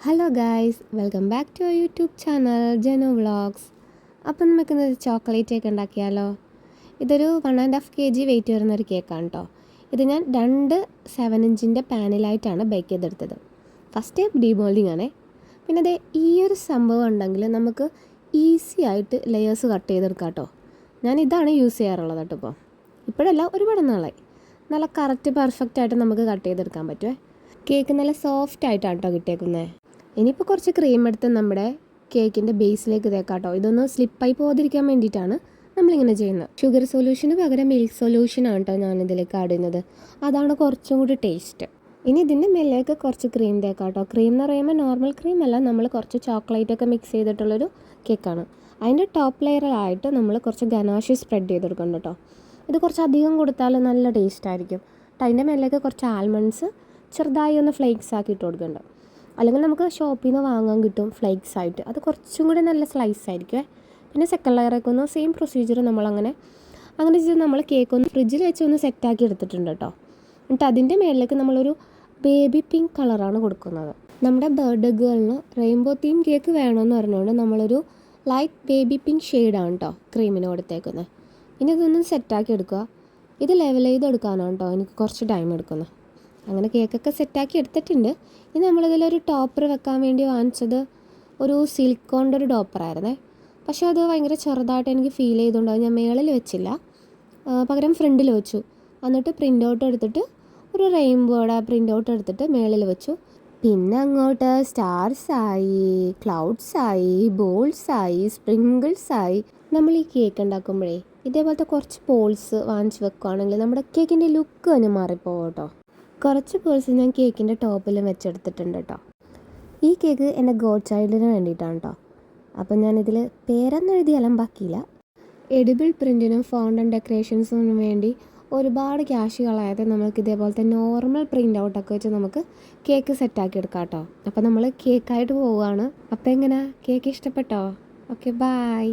Hello guys welcome back to our YouTube channel Jano vlogs അപ്പം നമുക്ക് ഇന്നൊരു chocolate cake ഉണ്ടാക്കിയാലോ? ഇതൊരു one and half K G weight വരുന്ന ഒരു കേക്കാണ് കേട്ടോ ഇത് ഞാൻ രണ്ട് സെവൻ ഇഞ്ചിന്റെ പാനിലായിട്ടാണ് ബേക്ക് ചെയ്തെടുത്തത്. ഫസ്റ്റ് ഡീമോൾഡിങ് ആണേ. പിന്നെ അതേ ഈ ഒരു സംഭവം ഉണ്ടെങ്കിൽ നമുക്ക് ഈസി ആയിട്ട് ലെയേഴ്സ് കട്ട് ചെയ്തെടുക്കാം കേട്ടോ ഞാൻ ഇതാണ് യൂസ് ചെയ്യാറുള്ളത് കേട്ടോ ഇപ്പോൾ ഇപ്പോഴല്ല ഒരുപാട് നാളായി. നല്ല കറക്റ്റ് പെർഫെക്റ്റ് ആയിട്ട് നമുക്ക് കട്ട് ചെയ്തെടുക്കാൻ പറ്റുമേ കേക്ക് നല്ല സോഫ്റ്റ് ആയിട്ടാണ് കേട്ടോ കിട്ടിയേക്കുന്നത് ഇനിയിപ്പോൾ കുറച്ച് ക്രീം എടുത്ത് നമ്മുടെ കേക്കിന്റെ ബേസിലേക്ക് തേക്കാം കേട്ടോ. ഇതൊന്ന് സ്ലിപ്പായി പോകാതിരിക്കാൻ വേണ്ടിയിട്ടാണ് നമ്മളിങ്ങനെ ചെയ്യുന്നത്. ഷുഗർ സൊല്യൂഷന് പകരം മിൽക്ക് സൊല്യൂഷനാണ് കേട്ടോ ഞാനിതിലേക്ക് ആഡ് ചെയ്യുന്നത്. അതാണ് കുറച്ചും കൂടി ടേസ്റ്റ് ഇനി ഇതിന്റെ മേലേക്ക് കുറച്ച് ക്രീം തേക്കാം കേട്ടോ. ക്രീം എന്ന് പറയുമ്പോൾ നോർമൽ ക്രീം അല്ല നമ്മൾ കുറച്ച് ചോക്ലേറ്റ് ഒക്കെ മിക്സ് ചെയ്തിട്ടുള്ളൊരു കേക്കാണ് അതിന്റെ ടോപ്പ് ലെയറിലായിട്ട് നമ്മൾ കുറച്ച് ഗനാഷി സ്പ്രെഡ് ചെയ്തെടുക്കണം കേട്ടോ ഇത് കുറച്ച് അധികം കൊടുത്താൽ നല്ല ടേസ്റ്റ് ആയിരിക്കും. അതിന്റെ മേലേക്ക് കുറച്ച് ആൽമണ്ട്സ് ചെറുതായി ഒന്ന് ഫ്ലേക്സ് ആക്കി ഇട്ട് കൊടുക്കുന്നുണ്ട് അല്ലെങ്കിൽ നമുക്ക് ഷോപ്പിൽ നിന്ന് വാങ്ങാൻ കിട്ടും ഫ്ലേക്സ് ആയിട്ട്. അത് കുറച്ചും കൂടി നല്ല സ്ലൈസ് ആയിരിക്കും പിന്നെ സെക്കൻഡ് ഒന്ന് സെയിം പ്രൊസീജിയർ നമ്മളങ്ങനെ അങ്ങനെ ചെയ്ത് നമ്മൾ കേക്ക് ഒന്ന് ഫ്രിഡ്ജിൽ വെച്ച് ഒന്ന് സെറ്റാക്കി എടുത്തിട്ടുണ്ട് കേട്ടോ എന്നിട്ട് അതിന്റെ മേളിലേക്ക് നമ്മളൊരു ബേബി പിങ്ക് കളറാണ് കൊടുക്കുന്നത്. നമ്മുടെ ബർത്ത്ഡേ ഗേളിന് റെയിൻബോ തീം കേക്ക് വേണമെന്ന് പറഞ്ഞുകൊണ്ട് നമ്മളൊരു ലൈറ്റ് ബേബി പിങ്ക് ഷെയ്ഡാണ് കേട്ടോ ക്രീമിന് കൊടുത്തേക്കുന്നത് ഇനി ഇതൊന്ന് സെറ്റാക്കി എടുക്കുക. ഇത് ലെവൽ ചെയ്ത് എടുക്കാനാണ് കേട്ടോ എനിക്ക് കുറച്ച് ടൈം എടുക്കുന്നത് അങ്ങനെ കേക്കൊക്കെ സെറ്റാക്കി എടുത്തിട്ടുണ്ട്. ഇനി നമ്മളിതിലൊരു ടോപ്പർ വെക്കാൻ വേണ്ടി വാങ്ങിച്ചത് ഒരു സിലിക്കോണിന്റെ ഒരു ടോപ്പറായിരുന്നേ പക്ഷെ അത് ഭയങ്കര ചെറുതായിട്ട് എനിക്ക് ഫീൽ ചെയ്തുകൊണ്ട് ഞാൻ മേളിൽ വെച്ചില്ല. പകരം ഫ്രണ്ടിൽ വെച്ചു. എന്നിട്ട് പ്രിന്റ് ഔട്ട് എടുത്തിട്ട് ഒരു റെയിൻബോയുടെ പ്രിന്റ് ഔട്ട് എടുത്തിട്ട് മേളിൽ വെച്ചു. പിന്നെ അങ്ങോട്ട് സ്റ്റാർസ് ആയി ക്ലൗഡ്സ് ആയി ബോൾസ് ആയി സ്പ്രിങ്കിൾസ് ആയി നമ്മൾ ഈ കേക്ക് ഉണ്ടാക്കുമ്പോഴേ ഇതേപോലത്തെ കുറച്ച് പോൾസ് വാങ്ങിച്ച് വെക്കുകയാണെങ്കിൽ നമ്മുടെ കേക്കിന്റെ ലുക്ക് തന്നെ മാറിപ്പോകും കേട്ടോ. കുറച്ച് പേഴ്സ് ഞാൻ കേക്കിന്റെ ടോപ്പിലും വെച്ചെടുത്തിട്ടുണ്ട് കേട്ടോ ഈ കേക്ക് എന്റെ ഗോഡ് ചൈൽഡിന് വേണ്ടിയിട്ടാണ് കേട്ടോ അപ്പം ഞാനിതിൽ പേരൊന്നും എഴുതിയാലും ബാക്കിയില്ല എഡിബിൾ പ്രിന്റിനും ഫൗണ്ടൻ ഡെക്കറേഷൻസിനും വേണ്ടി ഒരുപാട് ക്യാഷ് കളയാതെ നമുക്ക് ഇതേപോലത്തെ നോർമൽ പ്രിന്റ് ഔട്ടൊക്കെ വെച്ച് നമുക്ക് കേക്ക് സെറ്റാക്കി എടുക്കാം കേട്ടോ അപ്പോൾ നമ്മൾ കേക്കായിട്ട് പോവുകയാണ്. അപ്പോൾ എങ്ങനെ? കേക്ക് ഇഷ്ടപ്പെട്ടോ? Okay bye